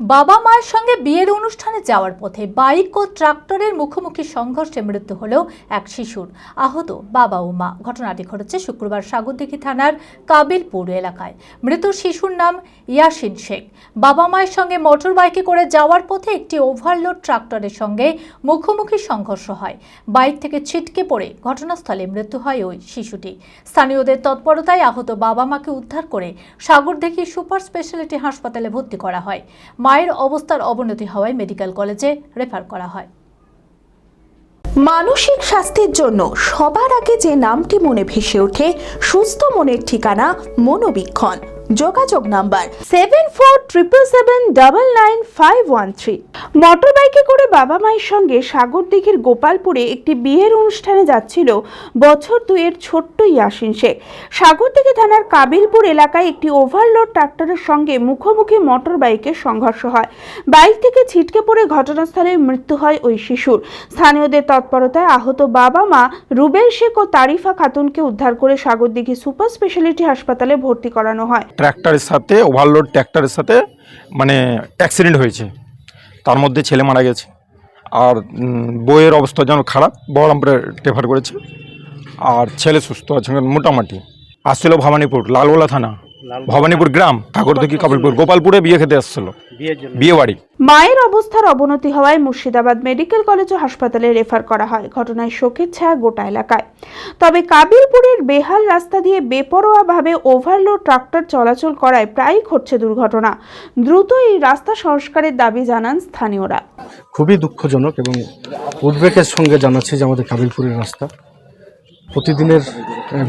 বাবা মায়ের সঙ্গে বিয়ের অনুষ্ঠানে যাওয়ার পথে বাইক ও ট্রাক্টরের মুখোমুখি সংঘর্ষে মৃত্যু হলেও এক শিশুর। আহত বাবা ও মা। ঘটনাটি ঘটেছে শুক্রবার সাগরদিঘি থানার কাবিলপুর এলাকায়। মৃত শিশুর নাম ইয়াসিন শেখ। বাবা মায়ের সঙ্গে মোটর বাইকে করে যাওয়ার পথে একটি ওভারলোড ট্রাক্টরের সঙ্গে মুখোমুখি সংঘর্ষ হয়। বাইক থেকে ছিটকে পড়ে ঘটনাস্থলে মৃত্যু হয় ওই শিশুটি। স্থানীয়দের তৎপরতায় আহত বাবা মাকে উদ্ধার করে সাগরদিঘি সুপার স্পেশালিটি হাসপাতালে ভর্তি করা হয়। মায়ের অবস্থার অবনতি হওয়ায় মেডিকেল কলেজে রেফার করা হয়। মানসিক স্বাস্থ্যের জন্য সবার আগে যে নামটি মনে ভেসে ওঠে, সুস্থ মনের ঠিকানা মনোবীক্ষণ। যোগাযোগ number seven four triple seven double nine five one three motor বাইকে করে বাবা মায়ের সঙ্গে সাগরদিঘির গোপালপুরে একটি বিয়ের অনুষ্ঠানে যাচ্ছিল বছর দুয়ের ছোট্ট ইয়াসিন শেখ। সাগরদিঘি থানার কাবিলপুর এলাকায় একটি ওভারলোড ট্রাক্টরের সঙ্গে মুখোমুখি মোটর বাইকের সংঘর্ষ হয়। বাইক থেকে ছিটকে পড়ে ঘটনাস্থলে মৃত্যু হয় ওই শিশুর। স্থানীয়দের তৎপরতায় আহত বাবা মা রুবেল শেখ ও তারিফা খাতুনকে উদ্ধার করে সাগরদিঘি সুপার স্পেশালিটি হাসপাতালে ভর্তি করানো হয়। ট্র্যাক্টরের সাথে ওভারলোড ট্র্যাক্টরের সাথে মানে অ্যাক্সিডেন্ট হয়েছে। তার মধ্যে ছেলে মারা গেছে। আর বইয়ের অবস্থা যেন খারাপ, বহরমপুরে রেফার করেছে। আর ছেলে সুস্থ আছে, মোটামুটি। আসছিল ভবানীপুর, লালগোলা থানা। ভবানীপুর গ্রাম ঠাকুরদিঘি কাবিলপুর গোপালপুরে বিয়ে খেতে আসছিল বিয়ে বাড়ি। মায়ের অবস্থার অবনতি হওয়ায় মুর্শিদাবাদ মেডিকেল কলেজ ও হাসপাতালে রেফার করা হয়। ঘটনায় শোকের ছায়া গোটা এলাকায়। তবে কাবিলপুরের বেহাল রাস্তা দিয়ে বেপরোয়াভাবে ওভারলোড ট্রাক্টর চলাচল করায় প্রায়ই ঘটছে দুর্ঘটনা। দ্রুত এই রাস্তা সংস্কারের দাবি জানান স্থানীয়রা। খুবই দুঃখজনক এবং উদ্বেগের সঙ্গে জানাচ্ছি যে আমাদের কাবিলপুরের রাস্তা। প্রতিদিনের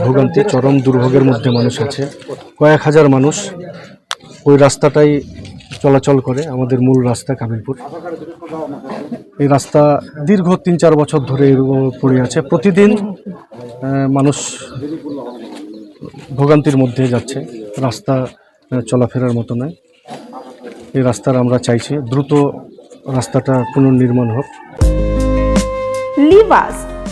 ভোগান্তি, চরম দুর্ভোগের মধ্যে মানুষ আছে। কয়েক হাজার মানুষ ওই রাস্তাটাই চলাচল করে, আমাদের মূল রাস্তা কাবিলপুর এই রাস্তা দীর্ঘ তিন চার বছর ধরে পড়ে আছে। প্রতিদিন মানুষ ভোগান্তির মধ্যে যাচ্ছে, রাস্তা চলাফেরার মতো নয়। এই রাস্তার আমরা চাইছি, দ্রুত রাস্তাটা পুনর্নির্মাণ হোক। লিভাস